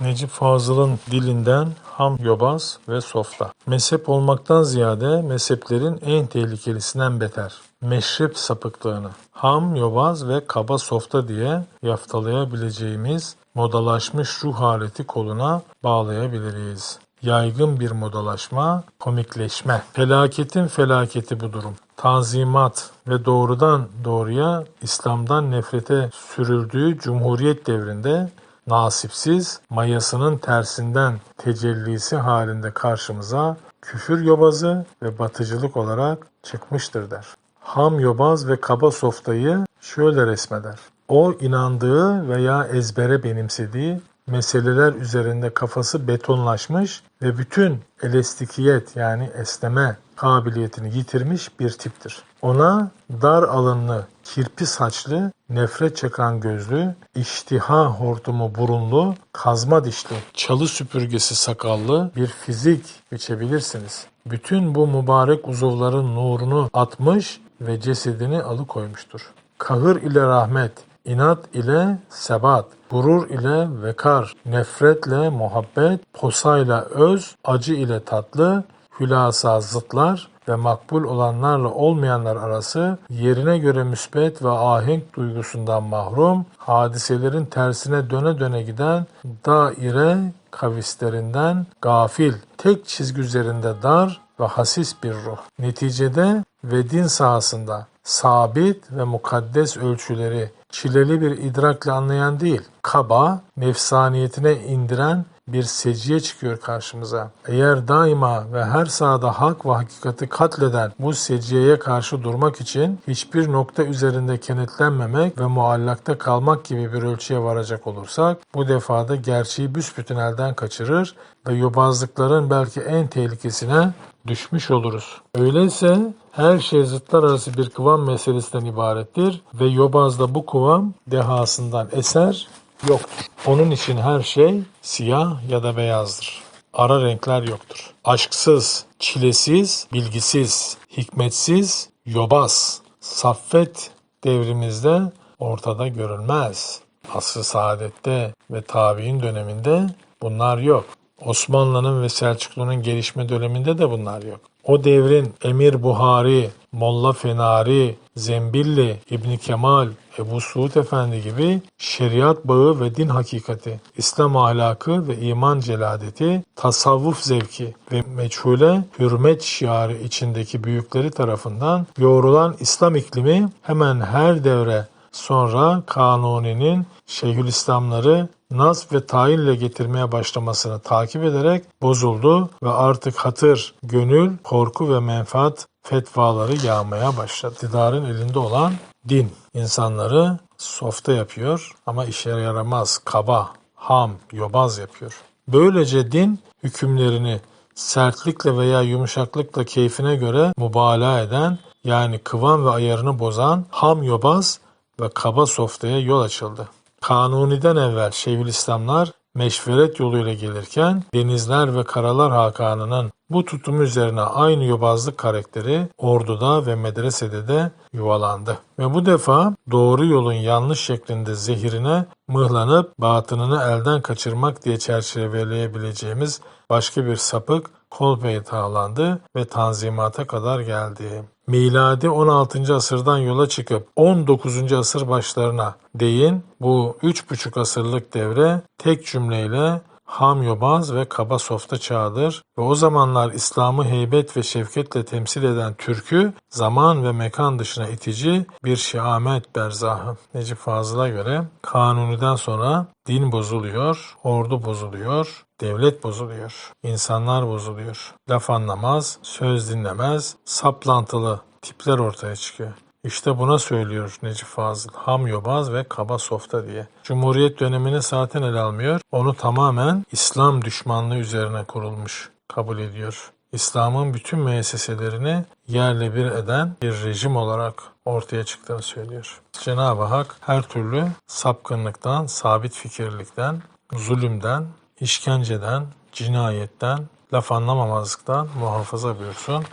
Necip Fazıl'ın dilinden ham, yobaz ve softa. Mezhep olmaktan ziyade mezheplerin en tehlikelisinden beter. Meşrep sapıklığını ham, yobaz ve kaba softa diye yaftalayabileceğimiz modalaşmış ruh haleti koluna bağlayabiliriz. Yaygın bir modalaşma, komikleşme. Felaketin felaketi bu durum. Tanzimat ve doğrudan doğruya İslam'dan nefrete sürüldüğü Cumhuriyet devrinde nasipsiz mayasının tersinden tecellisi halinde karşımıza küfür yobazı ve batıcılık olarak çıkmıştır der. Ham yobaz ve kaba softayı şöyle resmeder. O inandığı veya ezbere benimsediği meseleler üzerinde kafası betonlaşmış ve bütün elastikiyet yani esneme kabiliyetini yitirmiş bir tiptir. Ona dar alınlı, kirpi saçlı, nefret çakan gözlü, iştiha hortumu burunlu, kazma dişli, çalı süpürgesi sakallı bir fizik biçebilirsiniz. Bütün bu mübarek uzuvların nurunu atmış ve cesedini alıkoymuştur. Kahır ile rahmet, inat ile sebat, gurur ile vekar, nefretle muhabbet, posayla öz, acı ile tatlı, hülasa zıtlar ve makbul olanlarla olmayanlar arası yerine göre müsbet ve ahenk duygusundan mahrum, hadiselerin tersine döne döne giden daire kavislerinden gafil, tek çizgi üzerinde dar ve hasis bir ruh. Neticede ve din sahasında sabit ve mukaddes ölçüleri çileli bir idrakle anlayan değil, kaba, nefsaniyetine indiren bir seciye çıkıyor karşımıza. Eğer daima ve her sahada hak ve hakikati katleden bu seciyeye karşı durmak için hiçbir nokta üzerinde kenetlenmemek ve muallakta kalmak gibi bir ölçüye varacak olursak bu defada gerçeği büsbütün elden kaçırır ve yobazlıkların belki en tehlikesine düşmüş oluruz. Öyleyse her şey zıtlar arası bir kıvam meselesinden ibarettir ve yobazda bu kıvam dehasından eser yoktur. Onun için her şey siyah ya da beyazdır. Ara renkler yoktur. Aşksız, çilesiz, bilgisiz, hikmetsiz, yobaz, saffet devrimizde ortada görülmez. Asr-ı saadette ve tabi'in döneminde bunlar yok. Osmanlı'nın ve Selçuklu'nun gelişme döneminde de bunlar yok. O devrin Emir Buhari, Molla Fenari, Zembilli, İbni Kemal, Ebu Suud Efendi gibi şeriat bağı ve din hakikati, İslam ahlakı ve iman celadeti, tasavvuf zevki ve meçhule hürmet şiarı içindeki büyükleri tarafından yoğrulan İslam iklimi hemen her devre sonra Kanuni'nin Şeyhülislamları nas ve tayinle getirmeye başlamasını takip ederek bozuldu ve artık hatır, gönül, korku ve menfaat fetvaları yağmaya başladı. İktidarın elinde olan din insanları softa yapıyor ama işe yaramaz, kaba, ham, yobaz yapıyor. Böylece din hükümlerini sertlikle veya yumuşaklıkla keyfine göre mübalağa eden yani kıvam ve ayarını bozan ham yobaz ve kaba softaya yol açıldı. Kanuni'den evvel Şeyhülislamlar meşveret yoluyla gelirken Denizler ve Karalar Hakanı'nın bu tutumu üzerine aynı yobazlık karakteri orduda ve medresede de yuvalandı. Ve bu defa doğru yolun yanlış şeklinde zehirine mıhlanıp batınını elden kaçırmak diye çerçeveleyebileceğimiz başka bir sapık Kolbey tağlandı ve tanzimata kadar geldi. Miladi 16. asırdan yola çıkıp 19. asır başlarına değin bu 3,5 asırlık devre tek cümleyle ham yobaz ve kaba softa çağıdır ve o zamanlar İslam'ı heybet ve şefketle temsil eden Türk'ü zaman ve mekan dışına itici bir şiamet berzahı. Necip Fazıl'a göre Kanuni'den sonra din bozuluyor, ordu bozuluyor, devlet bozuluyor, insanlar bozuluyor. Laf anlamaz, söz dinlemez, saplantılı tipler ortaya çıkıyor. İşte buna söylüyor Necip Fazıl. Ham yobaz ve kaba softa diye. Cumhuriyet dönemini zaten ele almıyor. Onu tamamen İslam düşmanlığı üzerine kurulmuş kabul ediyor. İslam'ın bütün müesseselerini yerle bir eden bir rejim olarak ortaya çıktığını söylüyor. Cenab-ı Hak her türlü sapkınlıktan, sabit fikirlikten, zulümden, işkenceden, cinayetten, laf anlamamazlıktan muhafaza buyursun.